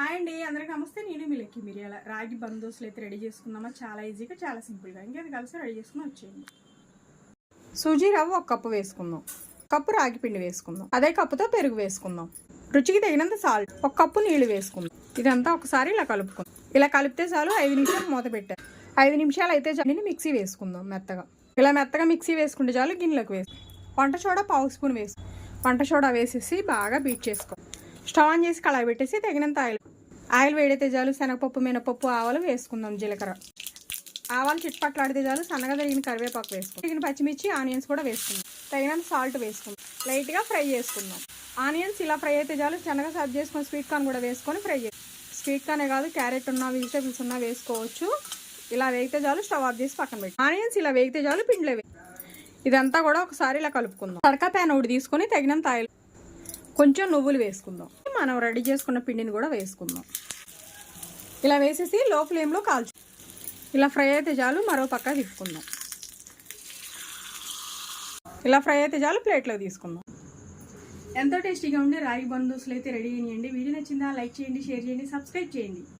Hi అండి అందరికీ నమస్తే. నేను మీ లెక్కి మిరియాల. రాగి బందోసులు అయితే రెడీ చేసుకుందామా? చాలా ఈజీగా చాలా సింపుల్గా. ఇంకేది కలిసి రెడీ చేసుకుని వచ్చేయండి. సూజీ రవ్వ ఒక కప్పు వేసుకుందాం. కప్పు రాగి పిండి వేసుకుందాం. అదే కప్పుతో పెరుగు వేసుకుందాం. రుచికి తగినంత సాల్ట్. ఒక కప్పు నీళ్ళు వేసుకుందాం. ఇదంతా ఒకసారి ఇలా కలుపుకుందాం. ఇలా కలిపితే చాలు ఐదు నిమిషాలు మూత పెట్టారు. ఐదు నిమిషాలు అయితే చాలు మిక్సీ వేసుకుందాం మెత్తగా. ఇలా మెత్తగా మిక్సీ వేసుకుంటే చాలు గిన్నెలకు వేసు వంట సోడా పావు స్పూన్ వేసు వంట సోడా వేసేసి బాగా బీట్ చేసుకో. స్టవ్ ఆన్ చేసి కళాయి పెట్టేసి తగినంత ఆయిల్ ఆయిల్ వేడైతే చాలు శనగపప్పు మినపప్పు ఆవాలు వేసుకుందాం జీలకర్ర. ఆవాలు చిట్పట్లాడితే చాలు సన్నగా తరిగిన కరివేపాకు వేసుకుందాం. తగిన పచ్చిమిర్చి ఆనియన్స్ కూడా వేసుకుందాం. తగినంత సాల్ట్ వేసుకుందాం. లైట్గా ఫ్రై చేసుకుందాం. ఆనియన్స్ ఇలా ఫ్రై అయితే చాలు శనగ సర్వ్ చేసుకొని స్వీట్ కార్న్ కూడా వేసుకొని ఫ్రై చేస్తాం స్వీట్ కార్నే కాదు క్యారెట్ ఉన్నా వెజిటేబుల్స్ ఉన్నా వేసుకోవచ్చు. ఇలా వేగితే చాలు స్టవ్ ఆఫ్ చేసి పక్కన పెట్టి. ఆనియన్స్ ఇలా వేగితే చాలు పిండిలో ఇదంతా కూడా ఒకసారి ఇలా కలుపుకుందాం. తడకా ప్యాన్ ఒకటి తీసుకొని తగినంత ఆయిల్ కొంచెం నువ్వులు వేసుకుందాం. మనం రెడీ చేసుకున్న పిండిని కూడా వేసుకుందాం. ఇలా వేసేసి లో ఫ్లేమ్లో కాల్చు. ఇలా ఫ్రై అయితే చాలు మరో పక్క తిప్పుకుందాం ఇలా ఫ్రై అయితే చాలు ప్లేట్లో తీసుకుందాం. ఎంతో టేస్టీగా ఉండే రాగి బందోసులు అయితే రెడీ అయ్యండి వీడియో నచ్చిందా లైక్ చేయండి షేర్ చేయండి సబ్స్క్రైబ్ చేయండి.